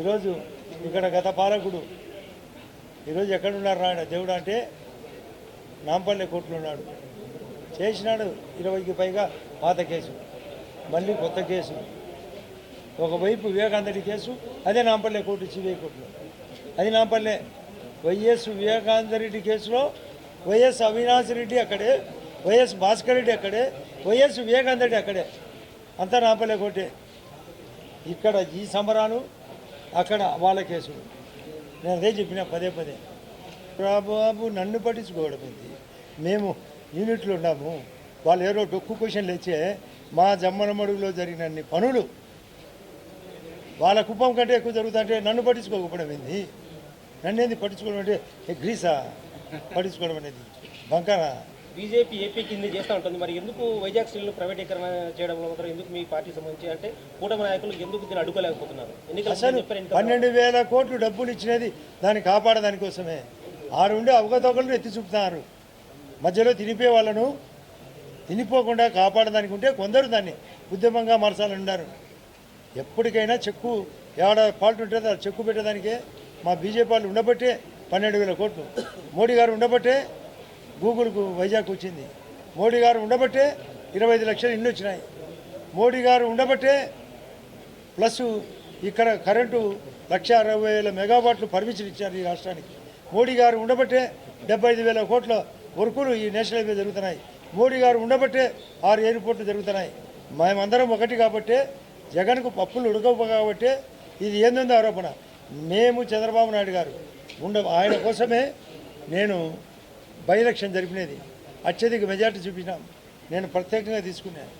ఈరోజు ఇక్కడ గత పాలకుడు ఈరోజు ఎక్కడున్నారు ఆయన? దేవుడు అంటే నాంపల్లె కోర్టులో ఉన్నాడు. చేసినాడు ఇరవైకి పైగా పాత కేసు మళ్ళీ కొత్త కేసు. ఒకవైపు వివేకానందరెడ్డి కేసు అదే నాంపల్లె కోర్టు సిబిఐ కోర్టులో. అది నాంపల్లె. వైఎస్ వివేకానందరెడ్డి కేసులో వైఎస్ అవినాష్ రెడ్డి అక్కడే వైఎస్ భాస్కర్ రెడ్డి అక్కడే వైఎస్ వివేకానందరెడ్డి అక్కడే. అంతా నాంపల్లె కోర్టే. ఇక్కడ ఈ సంబరాలు అక్కడ వాళ్ళ కేసులు నేను అదే చెప్పిన పదే పదే. బాబు నన్ను పట్టించుకోవడం ఇది మేము యూనిట్లో ఉన్నాము. వాళ్ళు ఏదో డొక్కు క్వశ్చన్లు ఇచ్చే మా జమ్మనమడుగులో జరిగినన్ని పనులు వాళ్ళ కుప్పం కంటే ఎక్కువ జరుగుతుంటే నన్ను పట్టించుకోకపోవడం ఏంది నన్నేది పట్టించుకోవడం అంటే గ్రీసా? పట్టించుకోవడం అనేది బంకనా బీజేపీ ఏపీ కింద చేస్తూ ఉంటుంది. మరి ఎందుకు వైజాగ్ స్టీల్ ప్రైవేటీకరణ చేయడం మాత్రం ఎందుకు మీ పార్టీ సంబంధించి అంటే కూటమి నాయకులు ఎందుకు దీన్ని అడ్డుకోలేకపోతున్నారు? ఎన్నికల పన్నెండు వేల కోట్లు డబ్బులు ఇచ్చినది దాన్ని కాపాడదాని కోసమే. ఆరు ఉండే అవగతవకలను ఎత్తి చూపుతున్నారు. మధ్యలో తినిపోయే వాళ్ళను తినిపోకుండా కాపాడదానికి ఉంటే కొందరు దాన్ని ఉద్యమంగా మార్చాలని ఉన్నారు ఎప్పటికైనా చెక్కు ఏడ ఫాల్ట్ ఉంటుందో ఆ చెక్కు పెట్టేదానికే మా బీజేపీ వాళ్ళు ఉండబట్టే పన్నెండు వేల కోట్లు. మోడీ గారు ఉండబట్టే గూగుల్కు వైజాగ్ వచ్చింది. మోడీ గారు ఉండబట్టే ఇరవై ఐదు లక్షలు ఇల్లు వచ్చినాయి. మోడీ గారు ఉండబట్టే ప్లస్ ఇక్కడ కరెంటు లక్ష అరవై వేల మెగావాట్లు పర్మిషన్ ఇచ్చారు ఈ రాష్ట్రానికి. మోడీ గారు ఉండబట్టే డెబ్బై ఐదు వేల కోట్ల వర్కులు ఈ నేషనల్ హైవే జరుగుతున్నాయి. మోడీ గారు ఉండబట్టే ఆరు ఎయిర్పోర్ట్లు జరుగుతున్నాయి. మేమందరం ఒకటి కాబట్టే జగన్కు పప్పులు ఉడకవు కాబట్టే ఇది ఏందో ఆరోపణ? మేము చంద్రబాబు నాయుడు గారు ఉండ ఆయన కోసమే నేను బై ఎలక్షన్ జరిపినది. అత్యధిక మెజార్టీ చూపించినాం. నేను ప్రత్యేకంగా తీసుకున్నాను